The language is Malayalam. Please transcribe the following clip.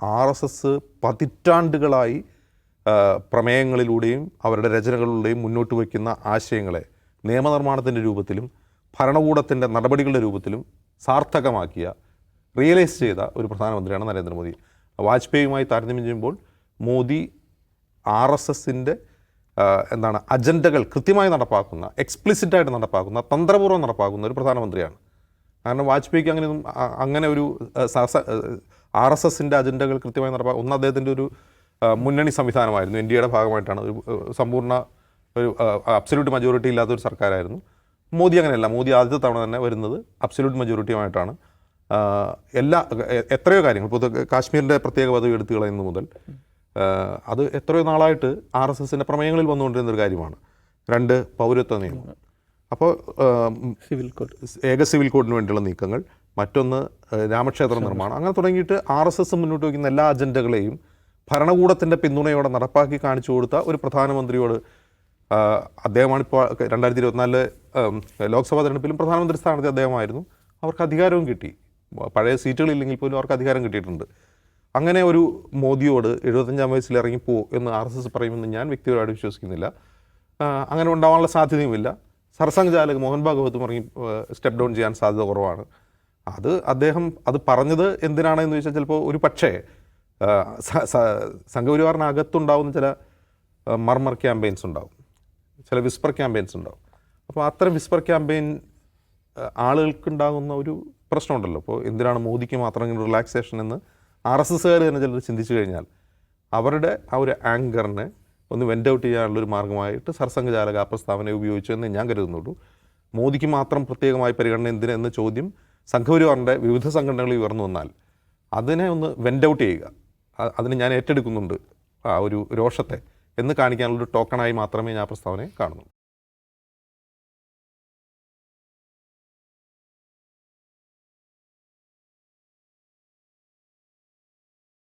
ആർ എസ് എസ് പതിറ്റാണ്ടുകളായി പ്രമേയങ്ങളിലൂടെയും അവരുടെ രചനകളിലൂടെയും മുന്നോട്ട് വയ്ക്കുന്ന ആശയങ്ങളെ നിയമനിർമ്മാണത്തിന്റെ രൂപത്തിലും ഭരണകൂടത്തിന്റെ നടപടികളുടെ രൂപത്തിലും സാർത്ഥകമാക്കിയ റിയലൈസ് ചെയ്ത ഒരു പ്രധാനമന്ത്രിയാണ് നരേന്ദ്രമോദി. വാജ്പേയിയുമായി താരതമ്യം ചെയ്യുമ്പോൾ മോദി ആർ എസ് എസിന്റെ എന്താണ് അജണ്ടകൾ കൃത്യമായി നടപ്പാക്കുന്ന എക്സ്പ്ലിസിറ്റായിട്ട് നടപ്പാക്കുന്ന തന്ത്രപൂർവം നടപ്പാക്കുന്ന ഒരു പ്രധാനമന്ത്രിയാണ്. കാരണം വാജ്പേയിക്ക് അങ്ങനെ അങ്ങനെ ഒരു ആർ എസ് എസിന്റെ അജണ്ടകൾ കൃത്യമായി നടപ്പാ ഒന്ന് അദ്ദേഹത്തിന്റെ ഒരു മുന്നണി സംവിധാനമായിരുന്നു ഇന്ത്യയുടെ ഭാഗമായിട്ടാണ് ഒരു സമ്പൂർണ ഒരു അബ്സല്യൂട്ട് മജോറിറ്റി ഇല്ലാത്ത ഒരു സർക്കാരായിരുന്നു. മോദി അങ്ങനെയല്ല മോദി ആദ്യത്തെ തവണ തന്നെ വരുന്നത് അബ്സല്യൂട്ട് മജോറിറ്റിയുമായിട്ടാണ് എല്ലാ എത്രയോ കാര്യങ്ങൾ ഇപ്പോൾ കാശ്മീരിന്റെ പ്രത്യേക പദവി എടുത്തു കളയുന്നത് മുതൽ അത് എത്രയോ നാളായിട്ട് ആർ എസ് എസിന്റെ പ്രമേയങ്ങളിൽ വന്നുകൊണ്ടിരുന്ന ഒരു കാര്യമാണ്. രണ്ട് പൗരത്വ നിയമം. അപ്പോൾ സിവിൽ കോഡ്. ഏക സിവിൽ കോഡിന് വേണ്ടിയുള്ള നീക്കങ്ങൾ മറ്റൊന്ന് രാമക്ഷേത്ര നിർമ്മാണം. അങ്ങനെ തുടങ്ങിയിട്ട് ആർ എസ് എസ് മുന്നോട്ട് വയ്ക്കുന്ന എല്ലാ അജണ്ടകളെയും ഭരണകൂടത്തിന്റെ പിന്തുണയോടെ നടപ്പാക്കി കാണിച്ചു കൊടുത്ത ഒരു പ്രധാനമന്ത്രിയോട് അദ്ദേഹമാണ് ഇപ്പോൾ രണ്ടായിരത്തി ഇരുപത്തിനാലിൽ ലോക്സഭാ തെരഞ്ഞെടുപ്പിലും പ്രധാനമന്ത്രി സ്ഥാനത്ത് അദ്ദേഹമായിരുന്നു. അവർക്ക് അധികാരവും കിട്ടി. പഴയ സീറ്റുകളില്ലെങ്കിൽ പോലും അവർക്ക് അധികാരം കിട്ടിയിട്ടുണ്ട്. അങ്ങനെ ഒരു മോദിയോട് എഴുപത്തഞ്ചാം വയസ്സിൽ ഇറങ്ങിപ്പോ എന്ന് ആർ എസ് എസ് പറയുമെന്ന് ഞാൻ വ്യക്തിപരമായിട്ട് വിശ്വസിക്കുന്നില്ല. അങ്ങനെ ഉണ്ടാവാനുള്ള സാധ്യതയുമില്ല. സർസംഘചാലക് മോഹൻ ഭാഗവത് ഇറങ്ങി സ്റ്റെപ്പ് ഡൗൺ ചെയ്യാൻ സാധ്യത കുറവാണ്. അത് അദ്ദേഹം അത് പറഞ്ഞത് എന്തിനാണെന്ന് ചോദിച്ചാൽ ചിലപ്പോൾ ഒരു പക്ഷേ സംഘപരിവാറിനകത്തുണ്ടാവുന്ന ചില മർമർ ക്യാമ്പയിൻസ് ഉണ്ടാവും. ചില വിസ്പർ ക്യാമ്പയിൻസ് ഉണ്ടാവും. അപ്പോൾ അത്തരം വിസ്പർ ക്യാമ്പയിൻ ആളുകൾക്കുണ്ടാകുന്ന ഒരു പ്രശ്നമുണ്ടല്ലോ. അപ്പോൾ എന്തിനാണ് മോദിക്ക് മാത്രം ഇങ്ങനെ റിലാക്സേഷൻ എന്ന് ആർ എസ് എസ്സുകാർ തന്നെ ചിലർ ചിന്തിച്ചു കഴിഞ്ഞാൽ അവരുടെ ആ ഒരു ആങ്കറിനെ ഒന്ന് വെന്റ് ഔട്ട് ചെയ്യാനുള്ള ഒരു മാർഗമായിട്ട് സർസംഘചാലക ആ പ്രസ്താവന ഉപയോഗിച്ചു എന്ന് ഞാൻ കരുതുന്നുള്ളൂ. മോദിക്ക് മാത്രം പ്രത്യേകമായി പരിഗണന എന്തിന് എന്ന ചോദ്യം സംഘപരിവാറിന്റെ വിവിധ സംഘടനകളിൽ ഉയർന്നു വന്നാൽ അതിനെ ഒന്ന് വെന്റ് ഔട്ട് ചെയ്യുക. അതിന് ഞാൻ ഏറ്റെടുക്കുന്നുണ്ട് ആ ഒരു രോഷത്തെ എന്ന് കാണിക്കാനുള്ളൊരു ടോക്കണായി മാത്രമേ ഞാൻ പ്രസ്താവനയെ കാണുന്നു